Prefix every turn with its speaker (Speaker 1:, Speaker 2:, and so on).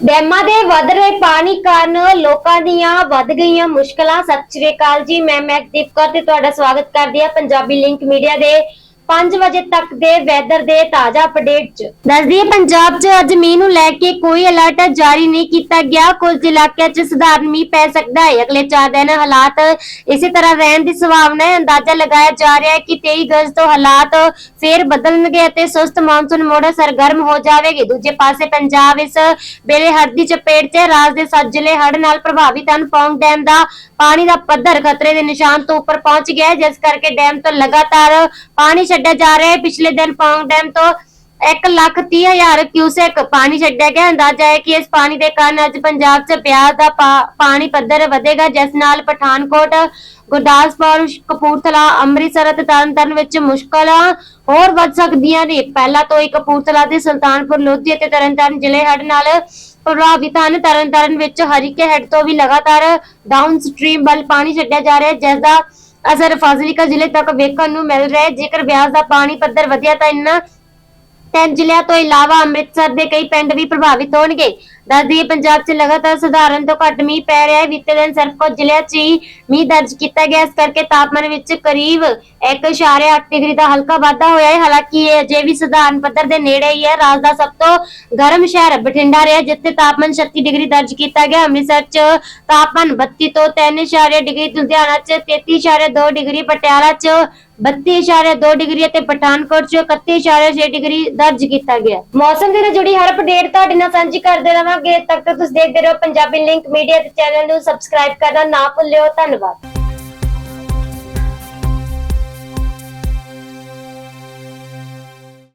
Speaker 1: ਡੈਮਾਂ ਦੇ ਵੱਧ ਰਹੇ ਪਾਣੀ ਕਾਰਨ ਲੋਕਾਂ ਦੀਆਂ ਵੱਧ ਗਈਆਂ ਮੁਸ਼ਕਲਾਂ। ਸਤਿ ਸ਼੍ਰੀ ਅਕਾਲ ਜੀ, ਮੈਂ ਮਹਿਕਦੀਪ ਕੌਰ ਤੇ ਤੁਹਾਡਾ ਸਵਾਗਤ ਕਰਦੀ ਹਾਂ ਪੰਜਾਬੀ ਲਿੰਕ ਮੀਡੀਆ ਦੇ 5 ਵਜੇ ਤੱਕ ਦੇ ਵੈਦਰ ਦੇ ਤਾਜ਼ਾ ਅਪਡੇਟ ਚ। ਦੱਸਦੀ ਪੰਜਾਬ 'ਚ ਅੱਜ ਮੀਂਹ ਨੂੰ ਲੈ ਕੇ ਕੋਈ ਅਲਰਟ ਜਾਰੀ ਨਹੀਂ ਕੀਤਾ ਗਿਆ। ਕੁਝ ਇਲਾਕਿਆਂ 'ਚ ਸਧਾਰਨ ਮੀਂਹ ਪੈ ਸਕਦਾ ਹੈ। ਅਗਲੇ 4 ਦਿਨ ਹਾਲਾਤ ਇਸੇ ਤਰ੍ਹਾਂ ਰਹਿਣ ਦੀ ਸੰਭਾਵਨਾ ਹੈ। ਅੰਦਾਜ਼ਾ ਲਗਾਇਆ ਜਾ ਰਿਹਾ ਹੈ ਕਿ 23 ਅਗਸਤ ਤੋਂ ਹਾਲਾਤ ਫੇਰ ਬਦਲਣਗੇ ਅਤੇ ਸੁਸਤ ਮਾਨਸੂਨ ਮੋੜ ਸਰਗਰਮ ਹੋ ਜਾਵੇਗੀ। ਦੂਜੇ ਪਾਸੇ ਪੰਜਾਬ ਇਸ ਵੇਲੇ ਹੜ੍ਹ ਦੀ ਚਪੇਟ 'ਚ ਹੈ। ਰਾਜ ਦੇ ਸੱਤ ਜ਼ਿਲ੍ਹੇ ਹੜ੍ਹ ਨਾਲ ਪ੍ਰਭਾਵਿਤ ਹਨ। ਪੌਂਗ ਡੈਮ ਦਾ ਪਾਣੀ ਦਾ ਪੱਧਰ ਖਤਰੇ ਦੇ ਨਿਸ਼ਾਨ ਤੋਂ ਉੱਪਰ ਪਹੁੰਚ ਗਿਆ ਹੈ। ਜਿਸ ਕਰਕੇ ਡੈਮ ਤੋਂ ਲਗਾਤਾਰ ਪਾਣੀ ਛੱਡਿਆ ਜਾ ਰਿਹਾ ਹੈ। ਪਿਛਲੇ ਦਿਨ ਪੌਂਗ ਡੈਮ ਤੋਂ 1 ਲੱਖ 30 ਹਜ਼ਾਰ ਕਿਊਸੈਕ ਪਾਣੀ ਛੱਡਿਆ ਗਿਆ। ਅੰਦਾਜ਼ਾ ਹੈ ਕਿ ਇਸ ਪਾਣੀ ਦੇ ਕਾਰਨ ਅੱਜ ਪੰਜਾਬ 'ਚ ਬਿਆਸ ਦਾ ਪਾਣੀ ਪੱਧਰ ਵਧੇਗਾ, ਜਿਸ ਨਾਲ ਪਠਾਨਕੋਟ, ਗੁਰਦਾਸਪੁਰ, ਕਪੂਰਥਲਾ, ਅੰਮ੍ਰਿਤਸਰ ਅਤੇ ਤਰਨਤਾਰਨ ਵਿੱਚ ਮੁਸ਼ਕਲਾਂ ਹੋਰ ਵੱਧ ਸਕਦੀਆਂ ਨੇ। ਪਹਿਲਾਂ ਤੋਂ ਹੀ ਕਪੂਰਥਲਾ ਦੇ ਸੁਲਤਾਨਪੁਰ, ਲੋਧੀ ਅਤੇ ਤਰਨਤਾਰਨ ਜ਼ਿਲ੍ਹੇ ਹੜ੍ਹ ਨਾਲ ਪ੍ਰਭਾਵਿਤ ਹਨ। ਤਰਨਤਾਰਨ ਵਿੱਚ ਹਰੀਕੇ ਹੈਡ ਤੋਂ ਵੀ ਲਗਾਤਾਰ ਡਾਊਨ ਸਟ੍ਰੀਮ ਵੱਲ ਪਾਣੀ ਛੱਡਿਆ ਜਾ ਰਿਹਾ ਹੈ ਜਿਸ ਦਾ ਅਸਰ ਫਾਜ਼ਿਲਕਾ ਜ਼ਿਲ੍ਹੇ ਤੱਕ ਵੇਖਣ ਨੂੰ ਮਿਲ ਰਿਹਾ ਹੈ। ਜੇਕਰ ਬਿਆਸ ਦਾ ਪਾਣੀ ਪੱਧਰ ਵਧਿਆ ਤਾਂ ਇਨ੍ਹਾਂ ਤਿੰਨ ਜ਼ਿਲ੍ਹਿਆਂ ਤੋਂ ਇਲਾਵਾ ਅੰਮ੍ਰਿਤਸਰ ਦੇ ਕਈ ਪਿੰਡ ਵੀ ਪ੍ਰਭਾਵਿਤ ਹੋਣਗੇ। ਦੱਸ ਦਈਏ ਪੰਜਾਬ 'ਚ ਲਗਾਤਾਰ ਸਧਾਰਨ ਤੋਂ ਘੱਟ ਮੀਂਹ ਪੈ ਰਿਹਾ ਹੈ। ਬੀਤੇ ਦਿਨ ਸਿਰਫ ਕੁਝ ਜ਼ਿਲ੍ਹਿਆਂ 'ਚ ਹੀ ਮੀਂਹ ਦਰਜ ਕੀਤਾ ਗਿਆ। ਇਸ ਕਰਕੇ ਤਾਪਮਾਨ ਵਿੱਚ ਕਰੀਬ 1.8 ਡਿਗਰੀ ਦਾ ਹਲਕਾ ਵਾਧਾ ਹੋਇਆ ਹੈ। ਹਾਲਾਂਕਿ ਇਹ ਅਜੇ ਵੀ ਸਧਾਰਨ ਪੱਧਰ ਦੇ ਨੇੜੇ ਹੀ ਹੈ। ਰਾਜ ਦਾ ਸਭ ਤੋਂ ਗਰਮ ਸ਼ਹਿਰ ਬਠਿੰਡਾ ਰਿਹਾ, ਜਿੱਥੇ ਤਾਪਮਾਨ 36 ਡਿਗਰੀ ਦਰਜ ਕੀਤਾ ਗਿਆ। ਅੰਮ੍ਰਿਤਸਰ 'ਚ ਤਾਪਮਾਨ 32 ਤੋਂ 3.0 ਡਿਗਰੀ, ਲੁਧਿਆਣਾ 'ਚ 33.2 ਡਿਗਰੀ, ਪਟਿਆਲਾ 'ਚ 32.2 ਡਿਗਰੀ ਅਤੇ ਪਠਾਨਕੋਟ 'ਚ 31.6 ਡਿਗਰੀ ਦਰਜ ਕੀਤਾ ਗਿਆ। ਮੌਸਮ ਦੇ ਨਾਲ ਜੁੜੀ ਹਰ ਅਪਡੇਟ ਤੁਹਾਡੇ ਨਾਲ ਸਾਂਝੀ ਕਰਦੇ ਰਵਾਂਗੇ ਤਦ ਤੱਕ ਤੁਸੀਂ ਦੇਖਦੇ ਰਹੋ ਪੰਜਾਬੀ ਲਿੰਕ ਮੀਡੀਆ ਤੇ ਚੈਨਲ ਨੂੰ ਸਬਸਕ੍ਰਾਈਬ ਕਰਨਾ ਨਾ ਭੁੱਲਿਓ, ਧੰਨਵਾਦ।